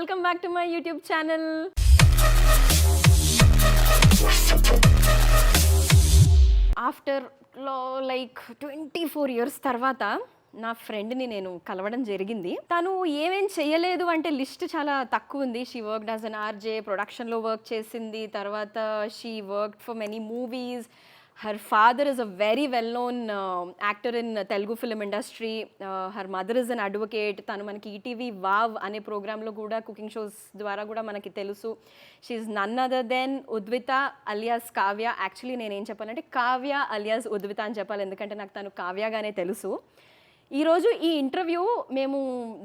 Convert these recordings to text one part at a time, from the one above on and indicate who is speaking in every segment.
Speaker 1: Welcome back to my YouTube channel. ఆఫ్టర్లో like twenty four years తర్వాత నా ఫ్రెండ్ని నేను కలవడం జరిగింది. తను ఏమేం చేయలేదు అంటే లిస్ట్ చాలా తక్కువ ఉంది. She work as an RJ ప్రొడక్షన్లో వర్క్ చేసింది. తర్వాత she work for many movies her father is a very well known uh, actor in Telugu film industry. Uh, her mother is an advocate. తను మనకి ETV wow అనే ప్రోగ్రాంలో కూడా cooking shows ద్వారా కూడా మనకి తెలుసు she's none other than Udvitha alias Kavya actually నేను ఏం చెప్పాలంటే కావ్య అలియాస్ ఉద్విత అని చెప్పాలి ఎందుకంటే నాకు తను కావ్యగానే తెలుసు ఈరోజు ఈ ఇంటర్వ్యూ మేము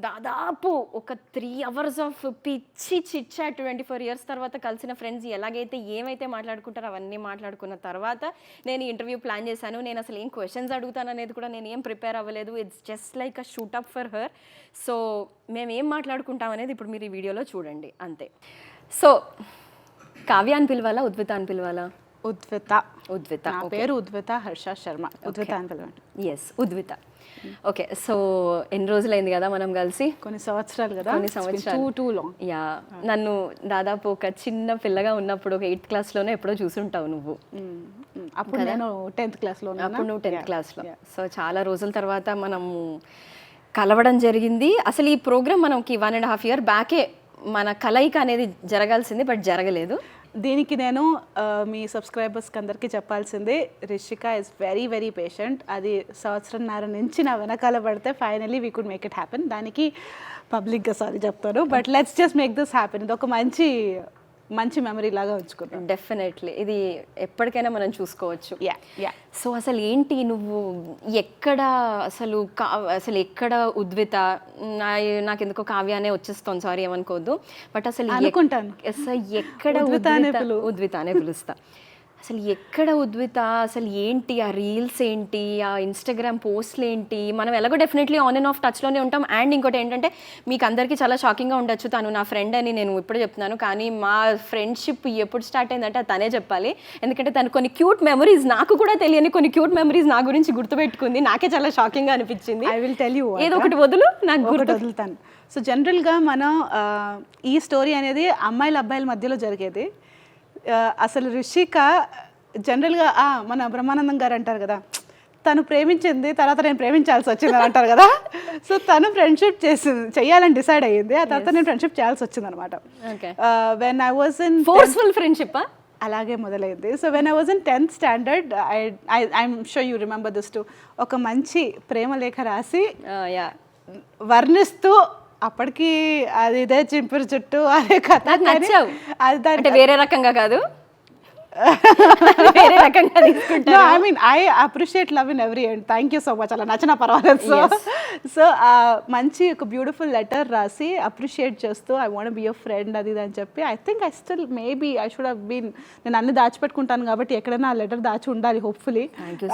Speaker 1: దాదాపు ఒక త్రీ అవర్స్ ఆఫ్ పిచ్చి చిచ్చా ట్వంటీ ఫోర్ ఇయర్స్ తర్వాత కలిసిన ఫ్రెండ్స్ ఎలాగైతే ఏమైతే మాట్లాడుకుంటారో అవన్నీ మాట్లాడుకున్న తర్వాత నేను ఈ ఇంటర్వ్యూ ప్లాన్ చేశాను. నేను అసలు ఏం క్వశ్చన్స్ అడుగుతాను అనేది కూడా నేను ఏం ప్రిపేర్ అవ్వలేదు. It's just like a shoot up for her so మేము ఏం మాట్లాడుకుంటాం అనేది ఇప్పుడు మీరు ఈ వీడియోలో చూడండి. అంతే. సో కావ్య అని పిలవాలా? ఉద్విత అని పిలవాలా?
Speaker 2: ఉద్విత.
Speaker 1: ఉద్విత.
Speaker 2: నా పేరు ఉద్విత హర్ష శర్మ. ఉద్విత అని పిలవండి.
Speaker 1: ఎస్ ఉద్విత. ఓకే సో ఎన్ని రోజులైంది కదా మనం కలిసి?
Speaker 2: కొన్ని సంవత్సరాలు కదా?
Speaker 1: కొన్ని సంవత్సరాలు.
Speaker 2: టూ లాంగ్
Speaker 1: యా నన్ను దాదాపు ఒక చిన్న పిల్లగా ఉన్నప్పుడు ఒక ఎయిత్ క్లాస్లోనే ఎప్పుడో చూసుంటావు నువ్వు.
Speaker 2: అప్పుడు నేను టెన్త్ క్లాస్లో ఉన్నానా?
Speaker 1: అప్పుడు నువ్వు టెన్త్ క్లాస్లో. సో చాలా రోజుల తర్వాత మనము కలవడం జరిగింది. అసలు ఈ ప్రోగ్రామ్ మనకి వన్ అండ్ హాఫ్ ఇయర్ బ్యాకే మన కలయిక అనేది జరగాల్సింది బట్ జరగలేదు.
Speaker 2: దీనికి నేను మీ సబ్స్క్రైబర్స్కి అందరికీ చెప్పాల్సింది Rishika is very very patient అది సంవత్సరంన్నర నుంచి నా వెనకాల పడితే finally we could make it happen దానికి పబ్లిక్గా సారీ చెప్తాను. But let's just make this happen ఇది ఒక మంచి మంచి మెమరీ లాగా ఉంచుకుంటాను
Speaker 1: డెఫినెట్లీ ఇది ఎప్పటికైనా మనం చూసుకోవచ్చు.
Speaker 2: యా యా
Speaker 1: సో అసలు ఏంటి నువ్వు ఎక్కడ అసలు కా అసలు ఎక్కడ ఉద్విత? నాకు ఎందుకో కావ్యానే వచ్చేస్తాను సారీ ఏమనుకోవద్దు. బట్ అసలు
Speaker 2: అనుకుంటాను.
Speaker 1: అసలు ఎక్కడ
Speaker 2: ఉద్విత.
Speaker 1: ఉద్విత అనే పిలుస్తా. అసలు ఎక్కడ ఉద్విత? అసలు ఏంటి? ఆ రీల్స్ ఏంటి? ఆ ఇన్స్టాగ్రామ్ పోస్ట్లు ఏంటి మనం ఎలాగో డెఫినెట్లీ ఆన్ అండ్ ఆఫ్ టచ్లోనే ఉంటాం. అండ్ ఇంకోటి ఏంటంటే మీకు అందరికీ చాలా షాకింగ్గా ఉండొచ్చు. తను నా ఫ్రెండ్ అని నేను ఇప్పుడు చెప్తున్నాను. కానీ మా ఫ్రెండ్షిప్ ఎప్పుడు స్టార్ట్ అయిందంటే తనే చెప్పాలి. ఎందుకంటే తను కొన్ని క్యూట్ మెమరీస్ నాకు కూడా తెలియని కొన్ని క్యూట్ మెమరీస్ నా గురించి గుర్తుపెట్టుకుంది. నాకే చాలా షాకింగ్గా అనిపించింది.
Speaker 2: ఐ విల్ టెల్ యూ
Speaker 1: ఏదో ఒకటి వదులు నాకు గుర్తు.
Speaker 2: వదులుతాను. సో జనరల్గా మనం ఈ స్టోరీ అనేది అమ్మాయిల అబ్బాయిల మధ్యలో జరిగేది. అసలు రిషిక జనరల్గా ఆ, మన బ్రహ్మానందం గారు అంటారు కదా తను ప్రేమించింది తర్వాత నేను ప్రేమించాల్సి వచ్చింది అని అంటారు కదా. సో తను ఫ్రెండ్షిప్ చేసింది చెయ్యాలని డిసైడ్ అయ్యింది ఆ తర్వాత నేను ఫ్రెండ్షిప్ చేయాల్సి వచ్చింది అనమాట when I was in
Speaker 1: forceful friendship
Speaker 2: అలాగే మొదలైంది. So when I was in tenth standard I I'm show you remember this to ఒక మంచి ప్రేమ లేఖ రాసి
Speaker 1: యా
Speaker 2: వర్ణిస్తూ అప్పటికి అది ఇదే చింపిరి చుట్టూ అదే కథ అది
Speaker 1: వేరే రకంగా కాదు. వేరే రకంగా తీసుకుంటా
Speaker 2: I mean I appreciate love in every and thank you so much అలా నచ్చిన పర్వాలేదు. సో సో మంచి ఒక బ్యూటిఫుల్ లెటర్ రాసి అప్రిషియేట్ చేస్తూ I want be your friend అది అని చెప్పి I think I still maybe I should have been నేను అన్ని దాచిపెట్టుకుంటాను కాబట్టి ఎక్కడైనా ఆ లెటర్ దాచి ఉండాలి హోప్ఫుల్లీ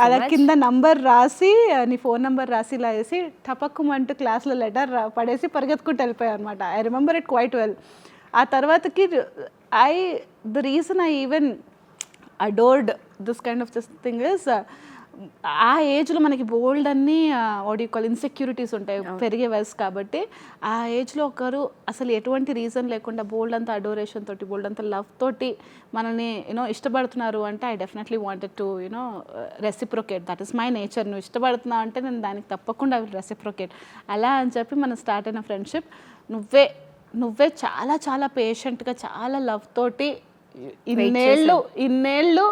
Speaker 2: అలా. కింద నంబర్ రాసి నీ ఫోన్ నంబర్ రాసి ఇలా వేసి టపక్కుమంటూ క్లాస్లో లెటర్ పడేసి పరిగెత్తుకుంటూ వెళ్ళిపోయాను అనమాట I remember it quite well ఆ తర్వాతకి I the reason I even adored this kind of this thing is ఆ ఏజ్లో మనకి బోల్డ్ అన్ని వాడి కాల్ ఇన్సెక్యూరిటీస్ ఉంటాయి పెరిగే వయసు కాబట్టి ఆ ఏజ్లో ఒకరు అసలు ఎటువంటి రీజన్ లేకుండా బోల్డ్ అంత అడోరేషన్ తోటి బోల్డ్ అంత లవ్ తోటి మనల్ని యూనో ఇష్టపడుతున్నారు అంటే I definitely wanted to you know reciprocate that is my nature నువ్వు ఇష్టపడుతున్నావు అంటే నేను దానికి తప్పకుండా ఐ విల్ రెసిప్రొకేట్ అలా అని చెప్పి మనం స్టార్ట్ అయిన ఫ్రెండ్షిప్ నువ్వే నువ్వే చాలా చాలా పేషెంట్గా చాలా లవ్ తోటి ఇన్నేళ్ళు ఇన్నేళ్ళు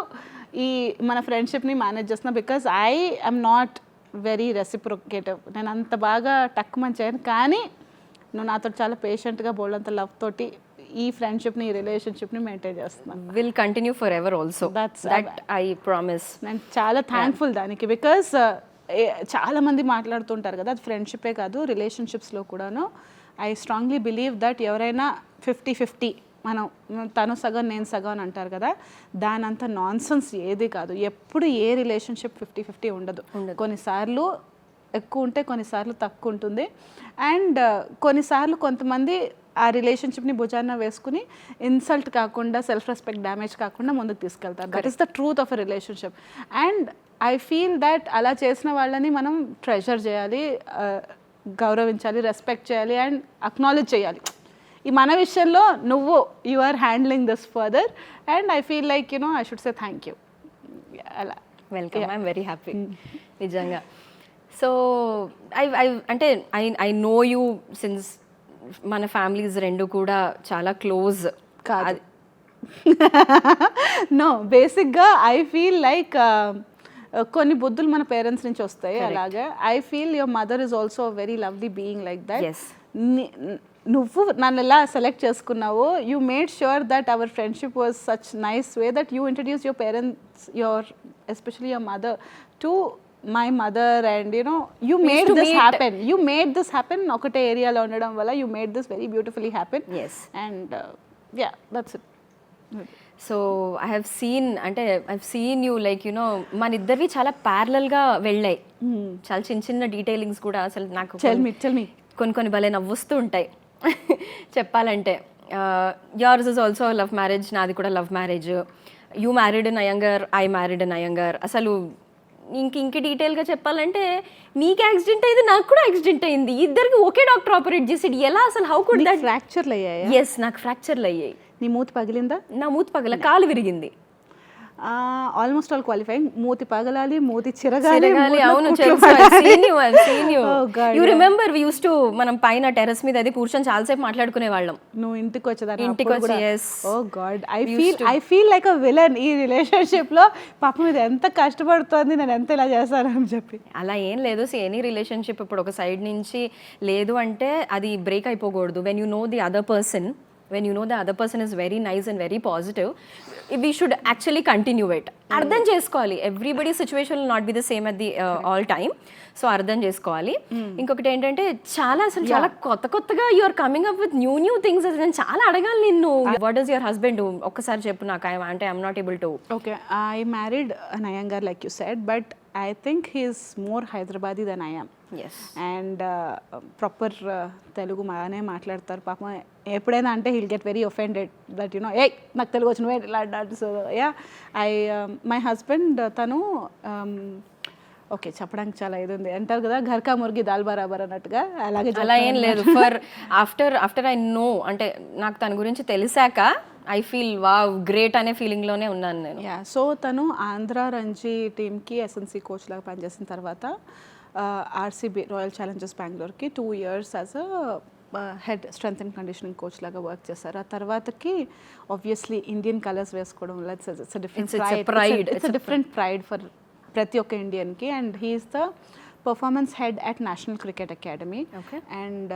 Speaker 2: ఈ మన ఫ్రెండ్షిప్ని మేనేజ్ చేస్తున్నా because I I'm not very reciprocative. నేను అంత బాగా టక్కుమని చేయను కానీ నువ్వు నాతో చాలా పేషెంట్గా బోల్డంత లవ్ తోటి ఈ ఫ్రెండ్షిప్ని ఈ రిలేషన్షిప్ని మెయింటైన్ చేస్తున్నాను
Speaker 1: will continue for ever also
Speaker 2: That's-
Speaker 1: that I promise
Speaker 2: నేను చాలా థ్యాంక్ఫుల్ దానికి. బికాస్ చాలా మంది మాట్లాడుతుంటారు కదా అది ఫ్రెండ్షిపే కాదు రిలేషన్షిప్స్లో కూడాను. ఐ స్ట్రాంగ్లీ బిలీవ్ దట్ ఎవరైనా ఫిఫ్టీ ఫిఫ్టీ మనం తను సగం నేను సగం అని అంటారు కదా దాని అంత నాన్సెన్స్ ఏది కాదు. ఎప్పుడు ఏ రిలేషన్షిప్ ఫిఫ్టీ ఫిఫ్టీ ఉండదు. కొన్నిసార్లు ఎక్కువ ఉంటే కొన్నిసార్లు తక్కువ ఉంటుంది. అండ్ కొన్నిసార్లు కొంతమంది ఆ రిలేషన్షిప్ని భుజాన వేసుకుని ఇన్సల్ట్ కాకుండా సెల్ఫ్ రెస్పెక్ట్ డ్యామేజ్ కాకుండా ముందుకు తీసుకెళ్తారు. That is the truth of a relationship and I feel that అలా చేసిన వాళ్ళని మనం ట్రెజర్ చేయాలి ఆ, గౌరవించాలి రెస్పెక్ట్ చేయాలి అండ్ అక్నాలెడ్జ్ చేయాలి. ఈ మన విషయంలో నువ్వు you are handling this further and I feel like you know I should say thank you అలా.
Speaker 1: వెల్కమ్ ఐఎమ్ వెరీ హ్యాపీ నిజంగా. సో ఐ ఐ అంటే I I know you since మన ఫ్యామిలీస్ రెండు కూడా చాలా క్లోజ్
Speaker 2: కాదు. నో బేసిక్గా I feel like కొన్ని బుద్ధులు మన పేరెంట్స్ నుంచి వస్తాయి అలాగే. I feel your mother is also very lovely being like that. నువ్వు నన్ను ఎలా select చేసుకున్నావో you made sure that our friendship was such nice way that you introduce your parents your especially your mother to my mother and you know you made this happen you made this happen ఒకటే ఏరియాలో ఉండడం వల్ల you made this very beautifully happen. And yeah that's it
Speaker 1: so I have seen అంటే I seen you like you know మన ఇద్దరివి చాలా ప్యారలల్గా వెళ్ళాయి. చాలా చిన్న చిన్న డీటెయిలింగ్స్ కూడా అసలు నాకు కొన్ని కొన్ని భలే నవ్వుస్తూ ఉంటాయి. చెప్పాలంటే yours is also love marriage నాది కూడా love marriage you married in Iyengar I married in Iyengar అసలు ఇంక ఇంక డీటెయిల్గా చెప్పాలంటే నీకు యాక్సిడెంట్ అయింది నాకు కూడా యాక్సిడెంట్ అయింది. ఇద్దరికి ఒకే డాక్టర్ ఆపరేట్ చేసాడు ఎలా అసలు హౌ కుడ్ దట్
Speaker 2: ఫ్రాక్చర్లు అయ్యాయా
Speaker 1: ఎస్ నాకు ఫ్రాక్చర్లు అయ్యాయి
Speaker 2: నీ మూతి పగిలిందా?
Speaker 1: నా మూతి పగల కాలు విరిగింది.
Speaker 2: ఆల్మోస్ట్ ఆల్ క్వాలిఫైయింగ్ మూతి పగలాలి మూతి చిరగాలి
Speaker 1: అవును యూ. రిమెంబర్ యూస్ టు మనం పైన టెర్రస్ మీద అది కూర్చొని చాలాసేపు మాట్లాడుకునే వాళ్ళం.
Speaker 2: నువ్వు ఇంటికి వచ్చేదాన్ని
Speaker 1: ఇంటికి వచ్చి.
Speaker 2: ఓ God I feel I feel like a villain ఈ రిలేషన్షిప్లో పాపం ఇది ఎంత కష్టపడుతోంది నేను ఎంత ఇలా చేశానని చెప్పి.
Speaker 1: అలా ఏం లేదు సో ఎనీ రిలేషన్షిప్ ఇప్పుడు ఒక సైడ్ నుంచి లేదు అంటే అది break అయిపోకూడదు. When you know the other person when you know the other person is very nice and very positive we should actually continue it అర్థం చేసుకోవాలి. Everybody situation not be the same at the all time so అర్థం చేసుకోవాలి. ఇంకొకటి ఏంటంటే చాలా అసలు చాలా కొత్త కొత్తగా you are coming up with new new things అసలు నేను చాలా అడగాలి నిన్ను. వాట్ ఈస్ యువర్ హస్బెండ్ ఒక్కసారి చెప్పు నాకు. అంటే I'm not able to
Speaker 2: okay I married Iyengar like you said but I think he is more Hyderabadi then I am
Speaker 1: yes
Speaker 2: and proper Telugu బాగానే మాట్లాడతారు. పాపం ఎప్పుడైనా అంటే he'll get very offended that you know a నాకు తెలుగు వచ్చిన ఇలా so yeah I my husband తను okay చెప్పడానికి చాలా ఇది ఉంది. అంటారు కదా ఘర్కా మురిగి దాల్ బరాబర్ అన్నట్టుగా అలాగే
Speaker 1: అలా ఏం లేదు. For after after I know అంటే నాకు తన గురించి తెలిసాక ఐ ఫీల్ వా గ్రేట్ అనే ఫీలింగ్లోనే ఉన్నాను నేను
Speaker 2: యా సో తను ఆంధ్ర రంజీ టీమ్కి ఎస్ఎన్సీ కోచ్ లాగా పనిచేసిన తర్వాత ఆర్సీబీ రాయల్ ఛాలెంజర్స్ బెంగళూరుకి two years as a head strength and conditioning coach లాగా వర్క్ చేశారు ఆ తర్వాతకి ఆబ్వియస్లీ ఇండియన్ కలర్స్ వేసుకోవడం వల్ల it's it's different
Speaker 1: pride.
Speaker 2: It's different pride for ప్రతి ఒక్క ఇండియన్కి and he's the performance head at National Cricket Academy
Speaker 1: Okay.
Speaker 2: And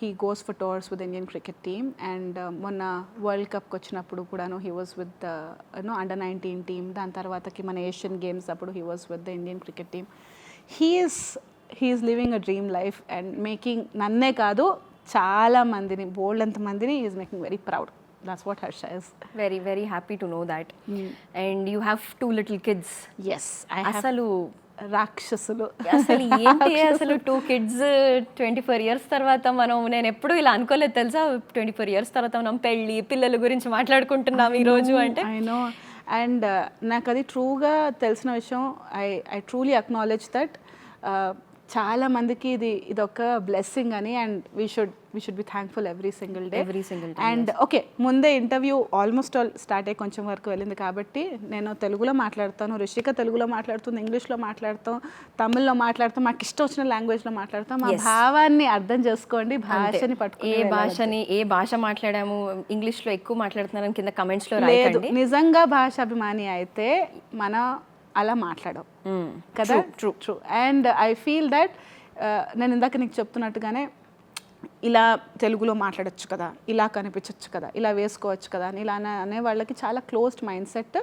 Speaker 2: he goes for tours with Indian cricket team and మొన్న world కప్కి వచ్చినప్పుడు కూడాను he was with you know under nineteen team దాని తర్వాతకి మన Asian games అప్పుడు he was with the Indian cricket team he's he's living a dream life and making నన్నే కాదు చాలా మందిని బోల్డ్ అంత మందిని is making very proud that's what Harsha is
Speaker 1: very very happy to know that and you have two little kids
Speaker 2: yes I
Speaker 1: అసలు
Speaker 2: రాక్షసులు.
Speaker 1: అసలు ఏంటి అసలు two kids twenty four years తర్వాత మనం నేను ఎప్పుడు ఇలా అనుకోలేదు తెలుసా? ట్వంటీ ఫోర్ ఇయర్స్ తర్వాత మనం పెళ్ళి పిల్లల గురించి మాట్లాడుకుంటున్నాం ఈ రోజు అంటే.
Speaker 2: ఐ నో అండ్ uh, నాకు అది ట్రూగా తెలిసిన విషయం I I truly acknowledge that చాలా మందికి ఇది ఇది ఒక బ్లెస్సింగ్ అని and we should we should be thankful every single day
Speaker 1: single day,
Speaker 2: and okay ముందే ఇంటర్వ్యూ ఆల్మోస్ట్ ఆల్ స్టార్ట్ అయ్యి కొంచెం వరకు వెళ్ళింది కాబట్టి నేను తెలుగులో మాట్లాడతాను రిషిక తెలుగులో మాట్లాడుతుంది ఇంగ్లీష్లో మాట్లాడతాం తమిళ్ళో మాట్లాడతాం మాకు ఇష్టం వచ్చిన లాంగ్వేజ్లో మాట్లాడతాం. మా భావాన్ని అర్థం చేసుకోండి భాషని
Speaker 1: ఏ
Speaker 2: పట్టుకుని
Speaker 1: భాషని ఏ భాష మాట్లాడాము ఇంగ్లీష్లో ఎక్కువ మాట్లాడుతున్నారని కింద కమెంట్స్లో
Speaker 2: లేదు నిజంగా భాషాభిమాని అయితే మన అలా మాట్లాడం
Speaker 1: Mm.
Speaker 2: కదా? True true and I feel that నేను ఇందాక నీకు చెప్తున్నట్టుగానే ఇలా తెలుగులో మాట్లాడొచ్చు కదా ఇలా కనిపించవచ్చు కదా ఇలా వేసుకోవచ్చు కదా అని ఇలా అనే- వాళ్ళకి చాలా క్లోజ్డ్ మైండ్ సెట్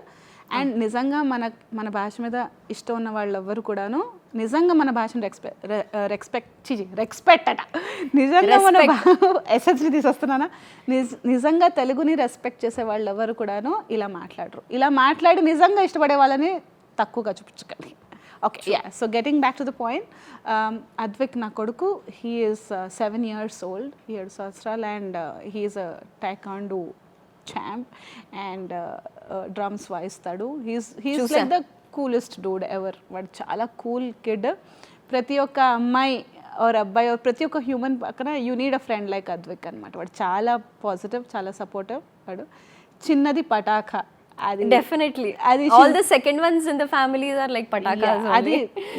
Speaker 2: అండ్ నిజంగా మన మన భాష మీద ఇష్టం ఉన్న వాళ్ళు ఎవ్వరు కూడాను నిజంగా మన భాషను రెస్పెక్ట్ రెస్పెక్ట్ చిజి రెస్పెక్ట్ అట. నిజంగా మన ఎస్ఎస్ని తీసేస్తున్నానా? నిజ నిజంగా తెలుగుని రెస్పెక్ట్ చేసే వాళ్ళు ఎవరు కూడాను ఇలా మాట్లాడరు. ఇలా మాట్లాడి నిజంగా ఇష్టపడే వాళ్ళని తక్కువగా చూపించకండి. Okay yeah so getting back to the point Advik నా కొడుకు he is seven years old ఏడు సంవత్సరాలు and he's a taekwondo champ and drums వాయిస్తాడు. He's he's like the coolest dude ever వాడు చాలా కూల్ కిడ్ ప్రతి ఒక్క అమ్మాయి ఆర్ అబ్బాయి ప్రతి ఒక్క హ్యూమన్ పక్కన you need a friend like Advik అనమాట వాడు చాలా పాజిటివ్ చాలా సపోర్టివ్ వాడు. చిన్నది పటాక. అది
Speaker 1: డెఫినెట్లీ
Speaker 2: అది
Speaker 1: all the second ones in the families are like
Speaker 2: Yeah, అది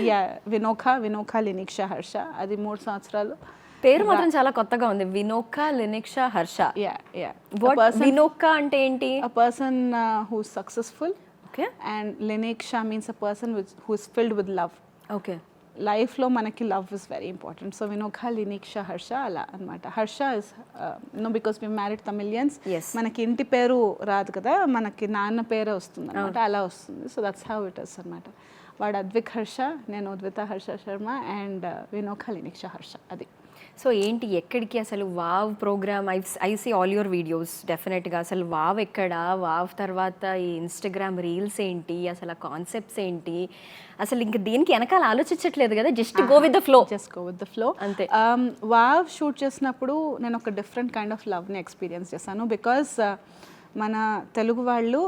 Speaker 2: యా వినోఖ వినోఖ లినిక్ష హర్ష అది మూడు సంవత్సరాలు.
Speaker 1: పేరు మాత్రం చాలా కొత్తగా ఉంది. వినోక లినిక్ష హర్ష
Speaker 2: యా యా
Speaker 1: వినోక అంటే ఏంటి?
Speaker 2: Person uh, who's successful.
Speaker 1: Okay
Speaker 2: and lineksha means a person with, who's filled with love.
Speaker 1: Okay
Speaker 2: లైఫ్లో మనకి love is very important so Vinokha Lineksha Harsha అలా అనమాట హర్ష ఇస్ నో బికాస్ మేము మ్యారీడ్ తమిలియన్స్. మనకి ఇంటి పేరు రాదు కదా మనకి నాన్న పేరే వస్తుంది అనమాట అలా వస్తుంది. So that's how it is అనమాట వాడు అద్విక్ హర్ష నేను ఉద్విత హర్ష శర్మ అండ్ వినోఖ లినిక్ష హర్ష అది.
Speaker 1: సో ఏంటి ఎక్కడికి అసలు wow program? I I see all your videos డెఫినెట్గా అసలు వావ్ ఎక్కడ? వావ్ తర్వాత ఈ ఇన్స్టాగ్రామ్ రీల్స్ ఏంటి? అసలు ఆ కాన్సెప్ట్స్ ఏంటి? అసలు ఇంక దీనికి వెనకాల ఆలోచించట్లేదు కదా? Just go with the flow
Speaker 2: just go with the flow
Speaker 1: అంతే.
Speaker 2: వావ్ షూట్ చేసినప్పుడు నేను ఒక డిఫరెంట్ కైండ్ ఆఫ్ లవ్ని ఎక్స్పీరియన్స్ చేశాను. బికాస్ మన తెలుగు వాళ్ళు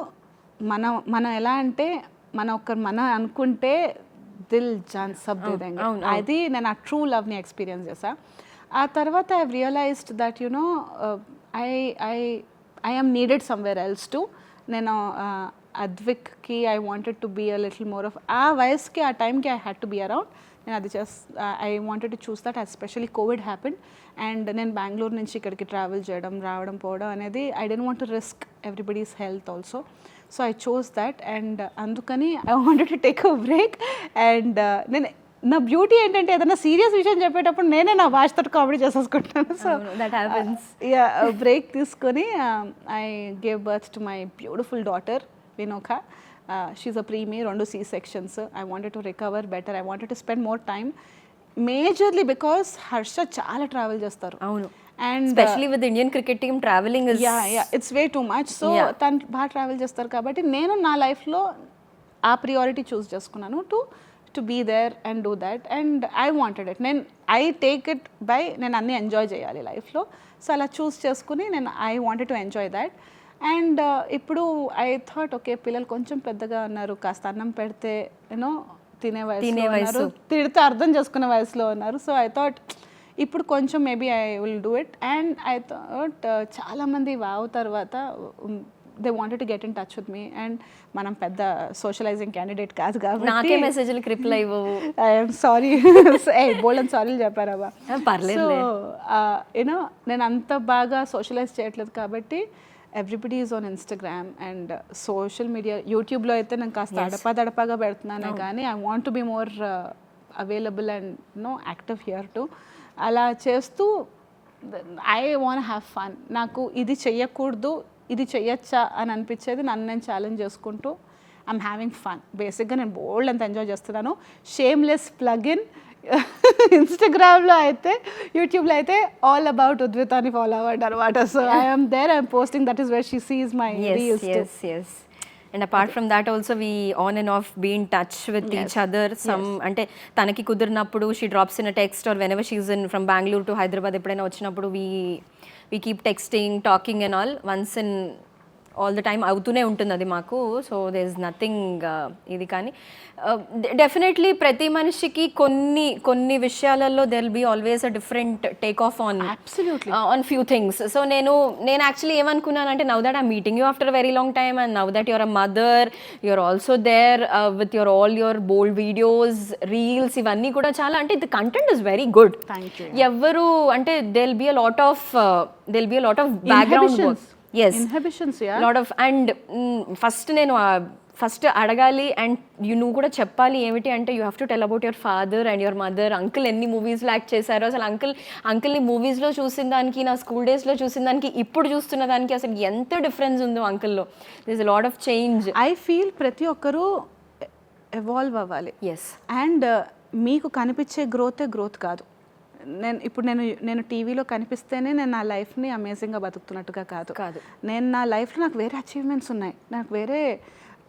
Speaker 2: మన మనం ఎలా అంటే మన ఒక మన అనుకుంటే దిల్ జాన్ సబ్. అది నేను ఆ ట్రూ లవ్ని ఎక్స్పీరియన్స్ చేసా ఆ తర్వాత I realized that you know I I I am needed somewhere else to నేను అద్విక్కి I wanted to be a little more of ఆ వయస్కి ఆ టైంకి I had to be around నేను అది చేస్ I wanted to choose that especially COVID happen and నేను బెంగళూరు నుంచి ఇక్కడికి ట్రావెల్ చేయడం రావడం పోవడం అనేది I didn't want to risk everybody's health also so I chose that and అందుకని I wanted to take a break and నేను నా బ్యూటీ ఏంటంటే ఏదైనా సీరియస్ విషయం చెప్పేటప్పుడు నేనే నా భాషతో కామెడీ చేసేసుకుంటాను. So
Speaker 1: that happens
Speaker 2: yeah break తీసుకొని I gave birth to my beautiful daughter Vinokha she's a preemie రెండు C sections I wanted to recover better I wanted to spend more time majorly because Harsha చాలా travel చేస్తారు.
Speaker 1: అవును.
Speaker 2: And
Speaker 1: especially with Indian cricket team traveling
Speaker 2: yeah yeah it's way too much so. తను బాగా travel చేస్తారు కాబట్టి నేను నా లైఫ్లో ఆ ప్రియారిటీ చూస్ చేసుకున్నాను. To to be there and do that and I wanted it నేను ఐ టేక్ ఇట్ బై నేను అన్నీ ఎంజాయ్ చేయాలి లైఫ్లో సో అలా చూస్ చేసుకుని నేను I wanted to enjoy that and ఇప్పుడు ఐ థాట్ ఓకే పిల్లలు కొంచెం పెద్దగా ఉన్నారు కాస్త అన్నం పెడితే యూనో తినే
Speaker 1: తినే
Speaker 2: వయసు
Speaker 1: వయసు.
Speaker 2: ఉన్నారు తిడితే అర్థం చేసుకునే వయసులో ఉన్నారు. సో ఐ థాట్ ఇప్పుడు కొంచెం maybe I will do it and I thought చాలామంది వావ్ తర్వాత they wanted to get in touch with me and మనం పెద్ద సోషలైజింగ్ క్యాండిడేట్ కాదు
Speaker 1: నాకే
Speaker 2: కాబట్టి
Speaker 1: మెసేజ్లకి రిప్లై ఇవ్వవు
Speaker 2: ఐఎమ్ సారీ ఏ బోల్డన్ సారీలు చెప్పారబ్బా
Speaker 1: ఆ, పర్లేదులే.
Speaker 2: యూనో నేను అంత బాగా సోషలైజ్ చేయట్లేదు కాబట్టి everybody is on Instagram and social media యూట్యూబ్లో అయితే నేను కాస్త అడపా దడపాగా పెడుతున్నానే కానీ I want to be more available and no active here too అలా చేస్తూ ఐ వాంట్ హ్యావ్ ఫన్ నాకు ఇది చెయ్యకూడదు ఇది చెయ్యొచ్చా అని అనిపించేది నన్ను నేను ఛాలెంజ్ చేసుకుంటూ ఐమ్ హ్యావింగ్ ఫన్ బేసిక్గా నేను బోల్డ్ అంత ఎంజాయ్ చేస్తున్నాను. షేమ్లెస్ ప్లగ్ ఇన్ ఇన్స్టాగ్రామ్లో అయితే యూట్యూబ్లో అయితే ఆల్ అబౌట్ ఉద్విత అని ఫాలో అవ్వండి అనమాట so I'm there I'm posting that is where she sees my reels
Speaker 1: yes yes. And apart from that also we on and off be in touch with each other some అంటే తనకి కుదిరినప్పుడు she drops in text or whenever she's in from Bengaluru to Hyderabad ఎప్పుడైనా వచ్చినప్పుడు we we keep texting talking and all once in all the time అవుతూనే ఉంటుంది అది మాకు so they is nothing ఇది కానీ డెఫినెట్లీ ప్రతి మనిషికి కొన్ని కొన్ని విషయాలలో there'll be always a different take of on. On few things so నేను నేను actually ఏమనుకున్నానంటే now that I meeting you after very long time and now that your a mother your also there with your all your bold videos reels ఇవన్నీ కూడా చాలా అంటే the content is very good. ఎవరు అంటే there'll be a lot of there'll be a lot of background. Yes
Speaker 2: Inhibitions, yeah.
Speaker 1: Lot of and first నేను first అడగాలి and you నువ్వు కూడా చెప్పాలి ఏమిటి అంటే you have to tell about your father and your mother uncle ఎన్ని మూవీస్లో act చేశారో. అసలు అంకుల్ అంకుల్ని మూవీస్లో చూసిన దానికి నా స్కూల్ డేస్లో చూసిన దానికి ఇప్పుడు చూస్తున్న దానికి అసలు ఎంత డిఫరెన్స్ ఉందో అంకుల్లో this lot of change
Speaker 2: I feel ప్రతి ఒక్కరూ ఎవాల్వ్ అవ్వాలి.
Speaker 1: ఎస్
Speaker 2: అండ్ మీకు కనిపించే గ్రోతే గ్రోత్ కాదు. నేను ఇప్పుడు నేను నేను టీవీలో కనిపిస్తేనే నేను నా లైఫ్ని అమేజింగ్గా బతుకుతున్నట్టుగా కాదు.
Speaker 1: కాదు.
Speaker 2: నేను నా లైఫ్లో నాకు వేరే అచీవ్మెంట్స్ ఉన్నాయి. నాకు వేరే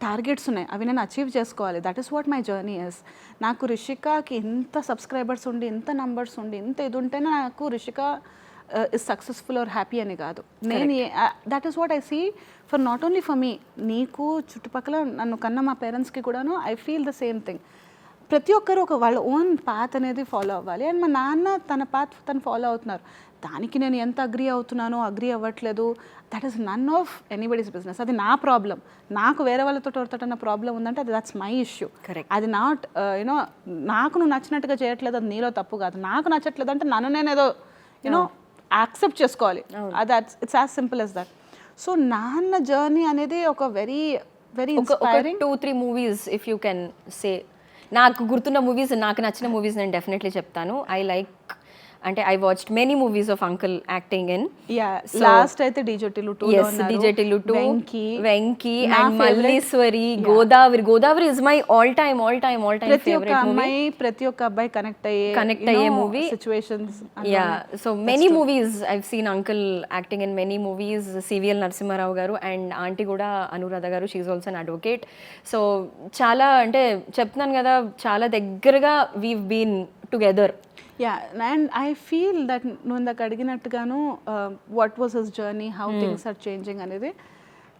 Speaker 2: టార్గెట్స్ ఉన్నాయి. అవి నేను అచీవ్ చేసుకోవాలి. That is what my journey is నాకు రిషికాకి ఇంత సబ్స్క్రైబర్స్ ఉండి ఇంత నంబర్స్ ఉండి ఇంత ఇది ఉంటేనే నాకు Rishika is successful or happy అని కాదు. నేను that is what I see for not only for me నీకు చుట్టుపక్కల నన్ను కన్న మా పేరెంట్స్కి కూడాను I feel the same thing ప్రతి ఒక్కరు ఒక వాళ్ళ ఓన్ పాత్ అనేది ఫాలో అవ్వాలి. అండ్ మా నాన్న తన పాత్ తను ఫాలో అవుతున్నారు. దానికి నేను ఎంత అగ్రి అవుతున్నానో అగ్రి అవ్వట్లేదు. That is none of anybody's business అది నా ప్రాబ్లం నాకు వేరే వాళ్ళతో ఎవరితోటన్న ప్రాబ్లం ఉందంటే అది దట్స్ మై ఇష్యూ. అది నాట్ యూనో నాకు నువ్వు నచ్చినట్టుగా చేయట్లేదు అది నీలో తప్పు కాదు. నాకు నచ్చట్లేదు అంటే నన్ను నేను ఏదో యూనో యాక్సెప్ట్ చేసుకోవాలి. అది it's as simple as that so నాన్న జర్నీ అనేది ఒక very very
Speaker 1: two three movies if you can say నాకు గుర్తున్న మూవీస్ నాకు నచ్చిన మూవీస్ నేను డెఫినెట్లీ చెప్తాను. ఐ లైక్ అంటే I watched many movies of uncle acting in
Speaker 2: last అయితే డీజోటిలు టూ
Speaker 1: ఎస్ డిజెటిలు two
Speaker 2: Venky
Speaker 1: and Malliswari Godavari Godavari is my all time all time all time
Speaker 2: ప్రతి ఒక్క
Speaker 1: మూవీ
Speaker 2: అమ్మాయి ప్రతి ఒక్క అబ్బాయి కనెక్ట్ అయ్యే
Speaker 1: Connect అయ్యే movie.
Speaker 2: Situations
Speaker 1: yeah so many movies I've seen uncle acting in many movies CVL Narasimharao గారు and aunty కూడా అనురాధ గారు she's also an advocate so చాలా అంటే చెప్తున్నాను కదా చాలా దగ్గరగా we been together
Speaker 2: yeah and I feel that నువ్వు ఇందాక అడిగినట్టుగాను what was his journey how things are changing అనేది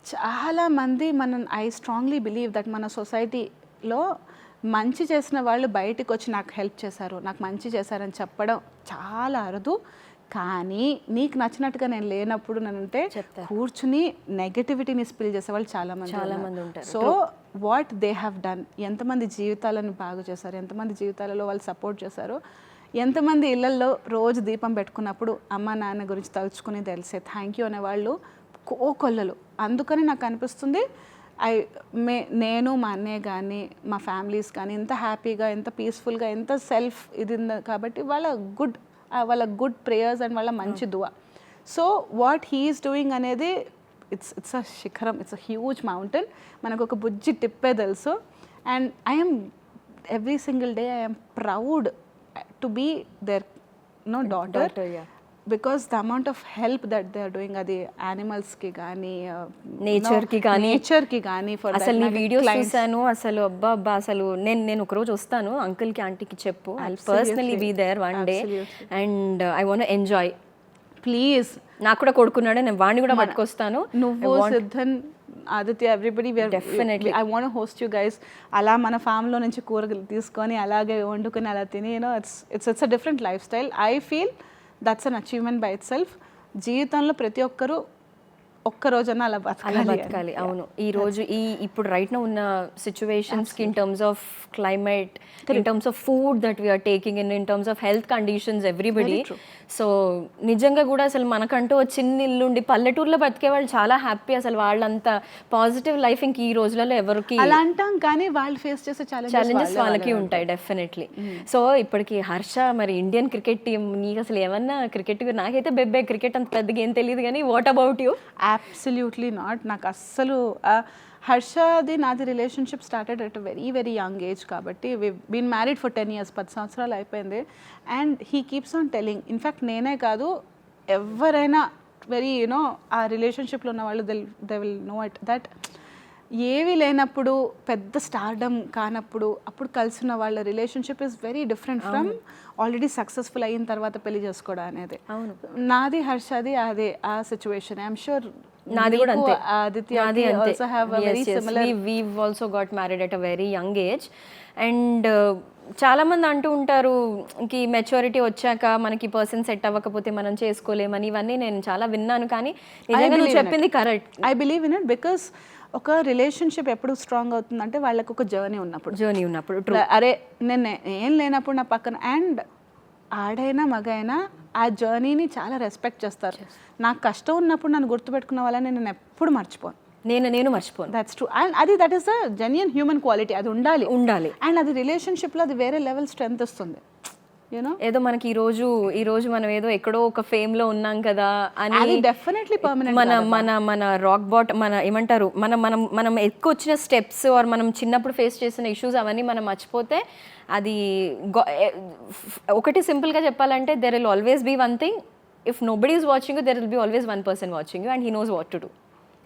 Speaker 2: చాలా మంది మనం ఐ స్ట్రాంగ్లీ బిలీవ్ దట్ మన సొసైటీలో మంచి చేసిన వాళ్ళు బయటకు వచ్చి నాకు హెల్ప్ చేశారు నాకు మంచి చేశారని చెప్పడం చాలా అరుదు కానీ నీకు నచ్చినట్టుగా నేను లేనప్పుడు నేనంటే కూర్చుని నెగటివిటీని స్పిల్ చేసే వాళ్ళు చాలా మంది
Speaker 1: చాలా. మంది ఉంటారు.
Speaker 2: So what they have done ఎంతమంది జీవితాలను బాగు చేశారు ఎంతమంది జీవితాలలో వాళ్ళు సపోర్ట్ చేశారు ఎంతమంది ఇళ్ళలో రోజు దీపం పెట్టుకున్నప్పుడు అమ్మ నాన్న గురించి తలుచుకుని తెలిసే థ్యాంక్ యూ అనేవాళ్ళు కోకొల్లలు అందుకని నాకు అనిపిస్తుంది ఐ మే నేను మా అన్నయ్య కానీ మా ఫ్యామిలీస్ కానీ ఎంత హ్యాపీగా ఎంత పీస్ఫుల్గా ఎంత సెల్ఫ్ ఇది కాబట్టి వాళ్ళ గుడ్ వాళ్ళ గుడ్ ప్రేయర్స్ అండ్ వాళ్ళ మంచి దువా. సో వాట్ హీఈస్ డూయింగ్ అనేది ఇట్స్ ఇట్స్ అ శిఖరం ఇట్స్ అ హ్యూజ్ మౌంటైన్ మనకు ఒక బుజ్జి టిప్పే తెలుసు. And I'm every single day I'm proud to be there no daughter
Speaker 1: Daughter, yeah.
Speaker 2: Because the amount of help that they are doing అది యానిమల్స్కి కానీ
Speaker 1: Nature కి కానీ,
Speaker 2: నేచర్కి కానీ ఫర్
Speaker 1: అసలు నీ వీడియోస్ చూసాను అసలు అబ్బా అబ్బా అసలు నేను నేను ఒక రోజు వస్తాను అంకుల్కి ఆంటీకి చెప్పు I personally be there one day and I want enjoy
Speaker 2: please
Speaker 1: నాకు కూడా కొడుకున్నాడు నేను వాడిని కూడా పట్టుకొస్తాను.
Speaker 2: నువ్వు Siddhan Aditya everybody
Speaker 1: Definitely.
Speaker 2: I want host you guys అలా మన ఫామ్లో నుంచి కూరగాయలు తీసుకొని అలాగే వండుకొని అలా తిని you know it's it's it's a different lifestyle I feel that's an achievement by itself జీవితంలో ప్రతి ఒక్కరూ ఒక్క రోజన్నా అలా
Speaker 1: అలా
Speaker 2: బతకాలి
Speaker 1: అవును. ఈ రోజు ఈ ఇప్పుడు రైట్ ఉన్న situations in terms of climate in terms of food that we're taking in in terms of health conditions everybody so నిజంగా కూడా అసలు మనకంటూ చిన్న ఇల్లు ఉండి పల్లెటూరులో బతికే వాళ్ళు చాలా హ్యాపీ అసలు వాళ్ళంత పాజిటివ్ లైఫ్ ఇంక ఈ రోజులలో ఎవరికి
Speaker 2: అలా అంటాం కానీ వాళ్ళు ఫేస్ చేసే
Speaker 1: ఛాలెంజెస్
Speaker 2: ఛాలెంజెస్
Speaker 1: వాళ్ళకి ఉంటాయి డెఫినెట్లీ సో ఇప్పటికి హర్ష మరి ఇండియన్ క్రికెట్ టీం నీకు అసలు ఏమన్నా క్రికెట్ నాకైతే బెబ్బే క్రికెట్ అంత పెద్దగా ఏం తెలియదు కానీ what about you
Speaker 2: absolutely not నాకు అస్సలు హర్షది నాది relationship started at very very young age కాబట్టి been married for ten years పది సంవత్సరాలు అయిపోయింది. And he keeps on telling in fact నేనే కాదు ఎవరైనా వెరీ యూనో ఆ రిలేషన్షిప్లో ఉన్న వాళ్ళు they'll they will know it that ఏవి లేనప్పుడు పెద్ద స్టార్డమ్ కానప్పుడు అప్పుడు కలిసిన వాళ్ళ relationship is very different from already successful అయిన తర్వాత పెళ్ళి చేసుకోవడం అనేది.
Speaker 1: అవును.
Speaker 2: నాది హర్షది అదే ఆ సిచ్యువేషన్ ఐఎమ్ షూర్
Speaker 1: నాది కూడా అంతే.
Speaker 2: ఆదిత్య
Speaker 1: నాది అంతే.
Speaker 2: Also
Speaker 1: got married at a very young age and uh, చాలా మంది అంటూ ఉంటారు ఇంక మెచ్యూరిటీ వచ్చాక మనకి పర్సన్ సెట్ అవ్వకపోతే మనం చేసుకోలేమని. ఇవన్నీ నేను చాలా విన్నాను. కానీ నిజంగా నువ్వు చెప్పింది correct
Speaker 2: I believe in it because ఒక రిలేషన్షిప్ ఎప్పుడు స్ట్రాంగ్ అవుతుందంటే వాళ్ళకి ఒక జర్నీ ఉన్నప్పుడు.
Speaker 1: జర్నీ ఉన్నప్పుడు
Speaker 2: అరే నేను ఏం లేనప్పుడు నా పక్కన అండ్ ఆడైనా మగైనా ఆ జర్నీని చాలా రెస్పెక్ట్ చేస్తారు. నాకు కష్టం ఉన్నప్పుడు నన్ను గుర్తుపెట్టుకున్న వాళ్ళని నేను ఎప్పుడు మర్చిపోను.
Speaker 1: నేను నేను మర్చిపోను.
Speaker 2: దట్స్ ట్రూ అండ్ అది that is the genuine human quality అది ఉండాలి.
Speaker 1: ఉండాలి.
Speaker 2: అండ్ అది రిలేషన్షిప్లో అది వేరే లెవెల్ స్ట్రెంత్ ఇస్తుంది యూనో
Speaker 1: ఏదో మనకి ఈ రోజు ఈ రోజు మనం ఏదో ఎక్కడో ఒక ఫేమ్లో ఉన్నాం కదా అని
Speaker 2: డెఫినెట్లీ పర్మనెంట్
Speaker 1: మన మన మన రాక్ బాట్ మన ఏమంటారు మనం మనం మనం ఎక్కువ వచ్చిన స్టెప్స్ ఆర్ మనం చిన్నప్పుడు ఫేస్ చేసిన ఇష్యూస్ అవన్నీ మనం మర్చిపోతే అది ఒకటి సింపుల్గా చెప్పాలంటే there will always be one thing if nobody is watching there will be always one person watching and he knows what to do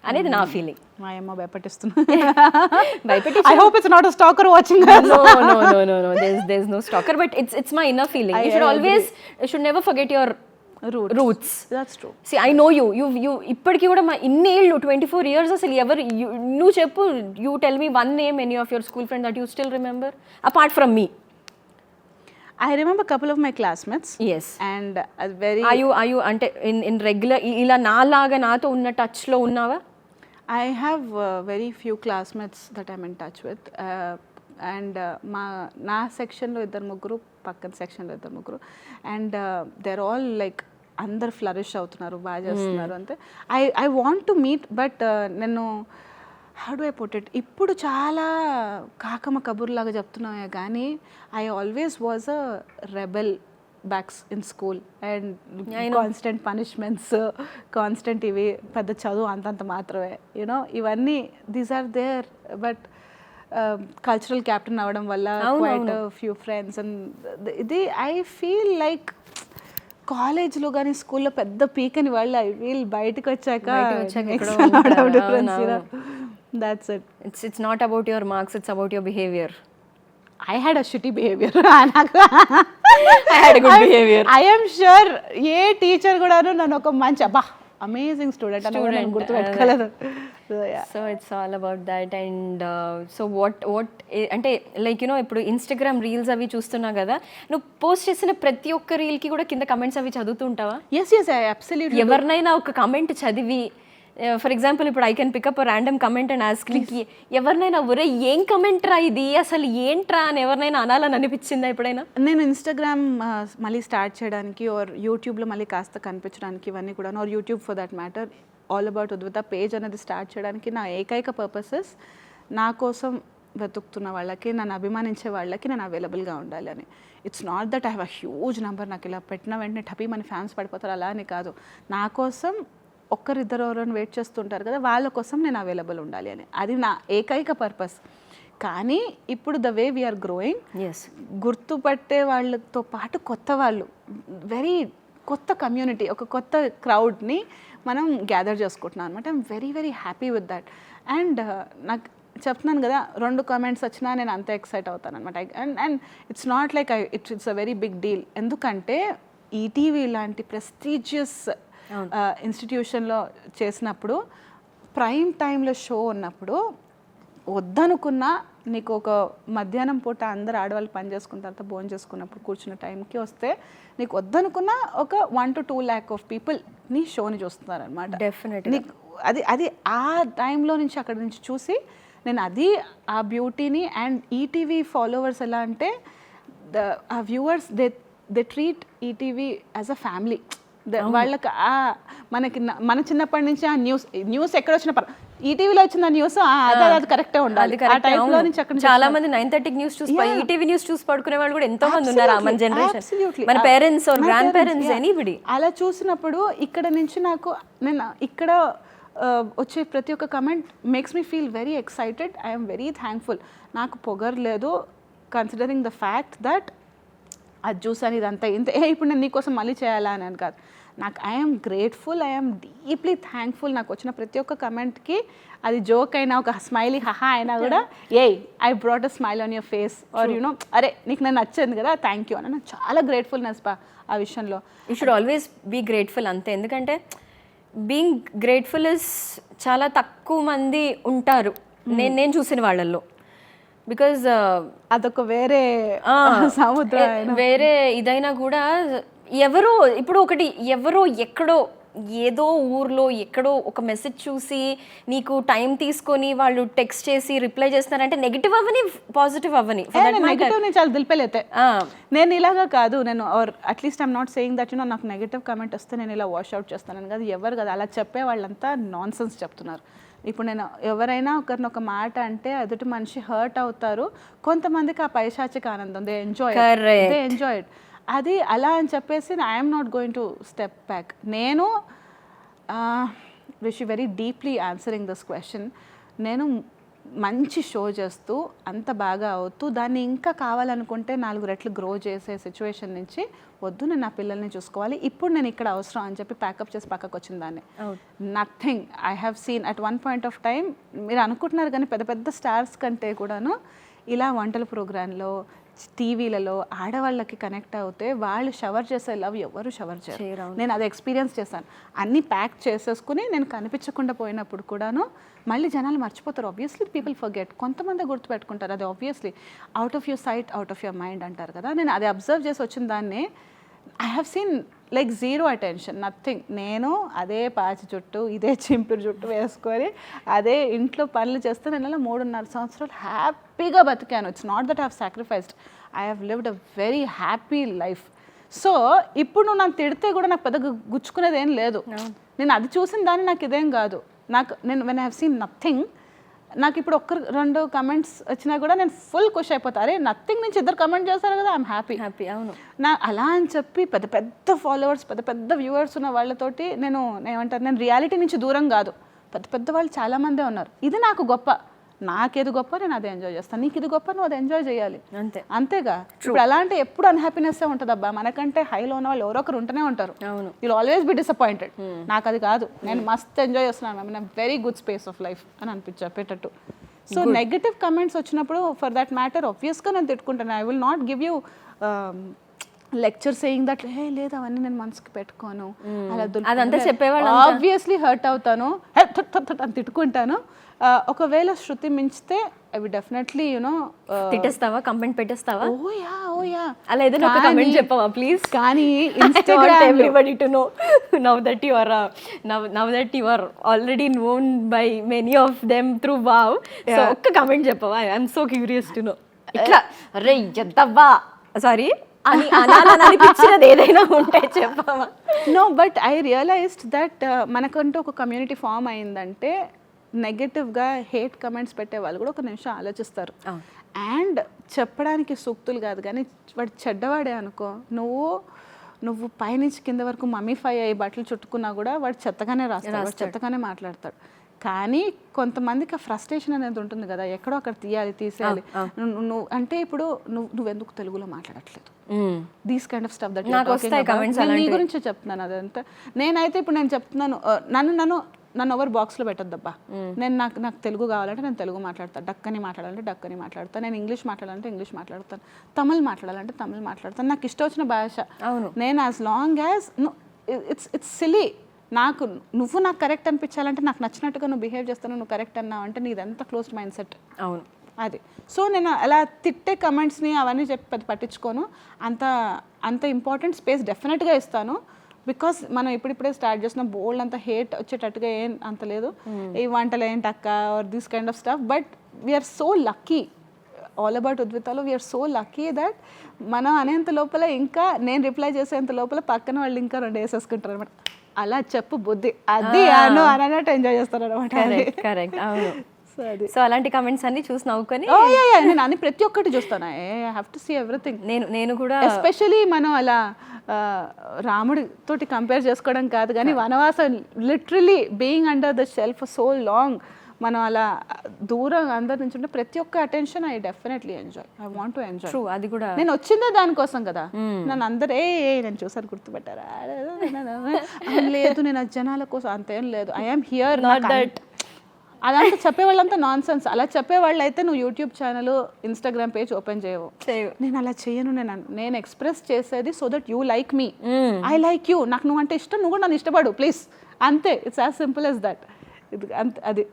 Speaker 1: అనేది నా ఫీలింగ్
Speaker 2: మా అమ్మ భయపెట్టిస్తున్నా
Speaker 1: భయపెట్టి
Speaker 2: I hope it's not a stalker watching
Speaker 1: no, no, no, no, no. There's there's no stalker, but it's it's my inner feeling. you should always you should never forget your
Speaker 2: Roots.
Speaker 1: roots.
Speaker 2: That's true
Speaker 1: see I know you you you ఇప్పటికీ కూడా మా ఇన్ని ఏళ్ళు twenty four years అసలు ఎవరు you- నువ్వు చెప్పు you tell me one name any of your school friend that you still remember apart from me
Speaker 2: I remember couple of my classmates
Speaker 1: yes
Speaker 2: and very
Speaker 1: ఆయు ఆయు అంటే ఇన్ ఇన్ రెగ్యులర్ ఇలా నాలాగా నాతో ఉన్న టచ్లో ఉన్నావా?
Speaker 2: I have uh, very few classmates that I'm in touch with. Uh, and మా నా సెక్షన్లో ఇద్దరు ముగ్గురు పక్కన సెక్షన్లో ఇద్దరు ముగ్గురు అండ్ దేర్ ఆల్ లైక్ అందరు ఫ్లరిష్ అవుతున్నారు బాగా చేస్తున్నారు అంతే I I want to meet but నేను how do I put it ఇప్పుడు చాలా కాకమ్మ కబుర్లాగా చెప్తున్నాయే కానీ I always was a rebel backs in school and constant punishments constant ఇవి పెద్ద చదువు అంతంత మాత్రమే యూనో ఇవన్నీ these are there but cultural captain అవ్వడం వల్ల క్వైట్ ఫ్యూ ఫ్రెండ్స్ అండ్ ఇది ఐ ఫీల్ లైక్ కాలేజ్లో కానీ స్కూల్లో పెద్ద పీక్ అని వాళ్ళు ఐ ఫీల్ బయటకు వచ్చాక. That's it
Speaker 1: it's it's not about your marks it's about your behaviour
Speaker 2: I had a shitty behaviour నాకు
Speaker 1: I had a good behavior.
Speaker 2: I'm sure A teacher కూడాను నన్ను ఒక మంచి అబ్బా అమేజింగ్ స్టూడెంట్ అని కూడా
Speaker 1: Student,
Speaker 2: గుర్తుపెట్టుకోలేదు.
Speaker 1: So it's all about that and so what what అంటే like you know ఇప్పుడు ఇన్స్టాగ్రామ్ రీల్స్ అవి చూస్తున్నావు కదా నువ్వు పోస్ట్ చేసిన ప్రతి ఒక్క రీల్కి కూడా కింద కమెంట్స్ అవి చదువుతుంటావా?
Speaker 2: Yes yes i absolutely
Speaker 1: ఎవరినైనా ఒక కమెంట్ చదివి ఫర్ ఎగ్జాంపుల్ ఇప్పుడు I can pick up random comment and ask ఎవరినైనా ఒరే ఏం కమెంట్ రా ఇది? అసలు ఏంట్రా? అని ఎవరినైనా అనాలని అనిపించిందా ఎప్పుడైనా?
Speaker 2: నేను ఇన్స్టాగ్రామ్ మళ్ళీ స్టార్ట్ చేయడానికి ఆర్ యూట్యూబ్లో మళ్ళీ కాస్త కనిపించడానికి ఇవన్నీ కూడా are YouTube for that matter all about Udvitha page అనేది స్టార్ట్ చేయడానికి నా ఏకైక పర్పసెస్ నా కోసం వెతుకుతున్న వాళ్ళకి నన్ను అభిమానించే వాళ్ళకి నేను అవైలబుల్గా ఉండాలి అని. It's not that I have a huge number నాకు ఇలా పెట్టిన వెంటనే టపీ మన ఫ్యాన్స్ పడిపోతారు అలా అని కాదు. నా కోసం ఒక్కరిద్దరు ఎవరైనా వెయిట్ చేస్తుంటారు కదా వాళ్ళ కోసం నేను అవైలబుల్ ఉండాలి అని. అది నా ఏకైక పర్పస్ కానీ ఇప్పుడు the way we're growing
Speaker 1: as
Speaker 2: గుర్తుపట్టే వాళ్ళతో పాటు కొత్త వాళ్ళు వెరీ కొత్త కమ్యూనిటీ ఒక కొత్త క్రౌడ్ని మనం గ్యాదర్ చేసుకుంటున్నాం అనమాట I'm very very happy with that and నాకు చెప్తున్నాను కదా రెండు కామెంట్స్ వచ్చినా నేను అంత ఎక్సైట్ అవుతాను అనమాట and and it's not like I it's it's a very big deal ఎందుకంటే ఈటీవీ లాంటి ప్రెస్టీజియస్ ఇన్స్టిట్యూషన్లో చేసినప్పుడు ప్రైమ్ టైంలో షో ఉన్నప్పుడు వద్దనుకున్నా నీకు ఒక మధ్యాహ్నం పూట అందరు ఆడవాళ్ళు పని చేసుకున్న తర్వాత భోజనం చేసుకున్నప్పుడు కూర్చున్న టైంకి వస్తే నీకు వద్దనుకున్నా ఒక one to two lakh of people నీ షోని చూస్తున్నారనమాట
Speaker 1: Definitely.
Speaker 2: నీకు అది అది ఆ టైంలో నుంచి అక్కడ నుంచి చూసి నేను అది ఆ బ్యూటీని అండ్ ఈటీవీ ఫాలోవర్స్ ఎలా అంటే the uh viewers they they treat ETV as a family వాళ్ళకి ఆ మనకి మన చిన్నప్పటి నుంచి ఆ న్యూస్ న్యూస్ ఎక్కడ వచ్చిన ఈటీవీలో వచ్చిన న్యూస్ అది కరెక్టే ఉండాలి ఆ టైంలో. నుంచి అక్కడ
Speaker 1: చాలా మంది నైన్ థర్టీకి న్యూస్ చూసి. ఈటీవీ న్యూస్ చూసి పడుకునే వాళ్ళు కూడా ఎంతో మంది ఉన్నారు మన జనరేషన్. మన పేరెంట్స్ గ్రాండ్ పేరెంట్స్. ఎనీబడి
Speaker 2: అలా చూసినప్పుడు ఇక్కడ నుంచి నాకు నేను ఇక్కడ వచ్చే ప్రతి ఒక్క comment makes me feel very excited I'm very thankful నాకు పొగరలేదు కన్సిడరింగ్ ద ఫ్యాక్ట్ దట్ అది చూసాను ఇదంతా ఇంత ఏ ఇప్పుడు నేను నీకోసం మళ్ళీ చేయాలా అని అని కాదు నాకు I'm grateful I'm deeply thankful నాకు వచ్చిన ప్రతి ఒక్క కమెంట్కి అది జోక్ అయినా ఒక స్మైలీ హహా అయినా కూడా ఏయ్ I brought a smile on your face are you know అరే నీకు నేను నచ్చింది కదా థ్యాంక్ యూ అని. నాకు చాలా గ్రేట్ఫుల్నెస్ బా ఆ విషయంలో.
Speaker 1: You should always be grateful అంతే. ఎందుకంటే బీయింగ్ గ్రేట్ఫుల్ ఇస్ చాలా తక్కువ మంది ఉంటారు. నేను నేను చూసిన వాళ్ళల్లో. బికాజ్
Speaker 2: అదొక వేరే సముద్రం
Speaker 1: వేరే ఇదైనా కూడా ఎవరో ఇప్పుడు ఒకటి ఎవరో ఎక్కడో ఏదో ఊర్లో ఎక్కడో ఒక మెసేజ్ చూసి నీకు టైం తీసుకొని వాళ్ళు టెక్స్ట్ చేసి రిప్లై చేస్తున్నారంటే నెగిటివ్ అవ్వని పాజిటివ్ అవ్వని.
Speaker 2: నెగిటివ్ నేను చాలా దిల్పెళ్ళైతే
Speaker 1: ఆ,
Speaker 2: నేను ఇలాగా కాదు నేను or at least I'm not saying that you know నాకు నెగిటివ్ కామెంట్ వస్తే నేను ఇలా వాష్ అవుట్ చేస్తాను కాదు ఎవరు కదా అలా చెప్పే వాళ్ళంతా నాన్ సెన్స్ చెప్తున్నారు. ఇప్పుడు నేను ఎవరైనా ఒకరిని ఒక మాట అంటే ఎదుటి మనిషి హర్ట్ అవుతారు కొంతమందికి ఆ పైశాచిక ఆనందం they enjoy. They enjoy it అది అలా అని చెప్పేసి I'm not going to step back నేను wish very deeply answering this question నేను మంచి షో చేస్తూ అంత బాగా అవుతూ దాన్ని ఇంకా కావాలనుకుంటే నాలుగు రెట్లు గ్రో చేసే సిచ్యువేషన్ నుంచి వద్దు నేను నా పిల్లల్ని చూసుకోవాలి. ఇప్పుడు నేను ఇక్కడ అవసరం అని చెప్పి ప్యాకప్ చేసి పక్కకు వచ్చిన దాన్ని. Nothing I have seen at one point of time మీరు అనుకుంటున్నారు కానీ పెద్ద పెద్ద స్టార్స్ కంటే కూడాను ఇలా వంటల ప్రోగ్రాంలో టీవీలలో ఆడవాళ్ళకి కనెక్ట్ అవుతే వాళ్ళు షవర్ చేసే లవ్ ఎవరు షవర్
Speaker 1: చేయరు.
Speaker 2: నేను అది ఎక్స్పీరియన్స్ చేశాను. అన్నీ ప్యాక్ చేసేసుకుని నేను కనిపించకుండా పోయినప్పుడు కూడాను మళ్ళీ జనాలు మర్చిపోతారు. ఆబ్వియస్లీ పీపుల్ ఫర్గెట్ కొంతమంది గుర్తుపెట్టుకుంటారు. అది obviously out of your sight out of your mind అంటారు కదా. నేను అది అబ్జర్వ్ చేసి వచ్చిన దాన్ని I have seen like zero attention nothing. నేను అదే పాచి చుట్టూ ఇదే చింపిరి చుట్టూ వేసుకొని అదే ఇంట్లో పనులు చేస్తే నేను మూడున్నర సంవత్సరాలు హ్యాపీగా బతికాను. It's not that have sacrificed I have lived a very happy life so ఇప్పుడు నువ్వు నన్ను తిడితే కూడా నాకు పెద్దగా గుచ్చుకునేది ఏం లేదు. నేను అది చూసిన దాన్ని నాకు ఇదేం కాదు. నాకు నేను వెన్ హ్యావ్ సీన్ నథింగ్ నాకు ఇప్పుడు ఒక్క రెండు కమెంట్స్ వచ్చినా కూడా నేను ఫుల్ ఖుషి అయిపోతా. అరే నథింగ్ నుంచి ఇద్దరు కమెంట్ చేస్తారు కదా ఐఎమ్ హ్యాపీ
Speaker 1: హ్యాపీ అవును.
Speaker 2: నా అలా అని చెప్పి పెద్ద పెద్ద ఫాలోవర్స్ పెద్ద పెద్ద వ్యూవర్స్ ఉన్న వాళ్ళతోటి నేను ఏమంటారు నేను రియాలిటీ నుంచి దూరం కాదు. పెద్ద పెద్ద వాళ్ళు చాలామందే ఉన్నారు. ఇది నాకు గొప్ప. నాకేది గొప్ప నేను అది ఎంజాయ్ చేస్తాను. నీకు ఇది గొప్ప నువ్వు అది ఎంజాయ్ చేయాలి.
Speaker 1: అంతే.
Speaker 2: అంతేగా? ఇప్పుడు ఎలా అంటే ఎప్పుడు అన్హ్యాపీనెస్ ఉంటుంది అబ్బా మనకంటే హైలో ఉన్న వాళ్ళు ఎవరో ఒకరు ఉంటూనే ఉంటారు.
Speaker 1: అవును.
Speaker 2: విల్ ఆల్వేస్ బి డిసప్పాయింటెడ్ నాకు అది కాదు. నేను మస్త్ ఎంజాయ్ చేస్తున్నాను. I very good space of life అని అనిపించి చెప్పేటట్టు సో నెగటివ్ కమెంట్స్ వచ్చినప్పుడు ఫర్ దట్ మ్యాటర్ ఆబ్వియస్గా నేను తిట్టుకుంటాను. I will not give you lecture saying that hey లేదు అవన్నీ నేను మనసుకి పెట్టుకోను. అలా
Speaker 1: అదంతా చెప్పేవాళ్ళు
Speaker 2: ఆబ్వియస్లీ హర్ట్ అవుతాను. అని తిట్టుకుంటాను. ఒకవేళ శృతి మించితే అవి డెఫినెట్లీ యునో
Speaker 1: తిట్టేస్తావా? కంప్లైంట్ పెట్టేస్తావా?
Speaker 2: Oh yeah oh yeah.
Speaker 1: అలా ఏదైనా ఒక కమెంట్ చెప్పవా ప్లీజ్
Speaker 2: కానీ Instagram
Speaker 1: to know. Now that you are uh, now now that you are already known by many of them through wow. So ఒక్క comment చెప్పవా? I'm so curious to know ఇట్లా అరే ఎంతవ్వా సారీ అని అనిపించినది ఏదైనా ఉంటే చెప్పవా
Speaker 2: no but I realised that మనకంటూ ఒక కమ్యూనిటీ ఫామ్ అయిందంటే నెగటివ్గా హేట్ కమెంట్స్ పెట్టే వాళ్ళు కూడా ఒక నిమిషం ఆలోచిస్తారు. అండ్ చెప్పడానికి సూక్తులు కాదు కానీ వాడు చెడ్డవాడే అనుకో. నువ్వు నువ్వు పైనుంచి కింద వరకు మమ్మీఫై అయ్యి బట్టలు చుట్టుకున్నా కూడా వాడు చెత్తగానే రాస్తాడు వాడు చెత్తగానే మాట్లాడతాడు. కానీ కొంతమందికి ఆ ఫ్రస్ట్రేషన్ అనేది ఉంటుంది కదా. ఎక్కడో అక్కడ తీయాలి తీసేయాలి. నువ్వు అంటే ఇప్పుడు నువ్వు నువ్వెందుకు తెలుగులో మాట్లాడట్లేదు? These kind of stuff that నీ గురించి చెప్తున్నాను అదంతా. నేనైతే ఇప్పుడు నేను చెప్తున్నాను నన్ను నన్ను నన్ను ఎవరు బాక్స్లో పెట్టొద్దబ్బా. నేను నాకు నాకు తెలుగు కావాలంటే నేను తెలుగు మాట్లాడతాను డక్కని మాట్లాడాలంటే డక్కని మాట్లాడతాను నేను ఇంగ్లీష్ మాట్లాడాలంటే ఇంగ్లీష్ మాట్లాడతాను. తమిళ్ మాట్లాడాలంటే తమిళ్ మాట్లాడతాను. నాకు ఇష్టం వచ్చిన భాష. నేను as long as it's it's silly నాకు నువ్వు నాకు కరెక్ట్ అనిపించాలంటే నాకు నచ్చినట్టుగా నువ్వు బిహేవ్ చేస్తాను నువ్వు కరెక్ట్ అన్నావు అంటే నీది ఎంత క్లోజ్డ్ మైండ్ సెట్.
Speaker 1: అవును.
Speaker 2: అది. సో నేను అలా తిట్టే కమెంట్స్ని అవన్నీ చెప్పి పెద్ద పట్టించుకోను. అంత అంత ఇంపార్టెంట్ స్పేస్ డెఫినెట్గా ఇస్తాను. బికాస్ మనం ఇప్పుడిప్పుడే స్టార్ట్ చేసిన బోల్డ్ అంత హేట్ వచ్చేటట్టుగా ఏం అంత లేదు. ఈ వంటలు ఏంటి అక్క? Are this kind of stuff but we're so lucky all about ఉద్వితాలో we are so lucky that మనం అనేంత లోపల ఇంకా నేను రిప్లై చేసేంత లోపల పక్కన వాళ్ళు ఇంకా రెండు వేసేసుకుంటారు అనమాట అలా చెప్పు బుద్ధి. అది అను అని అన్నట్టు ఎంజాయ్ చేస్తారు అనమాట
Speaker 1: కరెక్ట్ అవును.
Speaker 2: సో
Speaker 1: అలాంటి కమెంట్స్ అన్ని చూసి నవ్వుకొని
Speaker 2: యా నేను అన్ని ప్రతి ఒక్కటి చూస్తాను. I have to see everything
Speaker 1: నేను నేను కూడా
Speaker 2: ఎస్పెషలీ మనం అలా రాముడి తోటి కంపేర్ చేసుకోవడం కాదు కానీ వనవాసం literally being under the shelf so long మనం అలా దూరం అందరి నుంచి ఉంటే ప్రతి ఒక్క attention I definitely enjoy I want to enjoy
Speaker 1: true అది కూడా.
Speaker 2: నేను వచ్చిందే దానికోసం కదా. నన్ను అందరూ నేను చూసాను గుర్తుపెట్టారా? లేదు నేను ఆ జనాల కోసం అంతేం లేదు. ఐఎమ్ హియర్ నాట్ దట్ అదంతా చెప్పేవాళ్ళంతా నాన్ సెన్స్ అలా చెప్పేవాళ్ళు అయితే నువ్వు YouTube channel Instagram page open చేయవు. నేను అలా చేయను నేను నేను ఎక్స్ప్రెస్ చేసేది so that you like me I like you నాకు నువ్వు అంటే ఇష్టం నువ్వు కూడా నన్ను ఇష్టపడు ప్లీజ్ అంతే. It's as simple as that ఇది అంతే అది.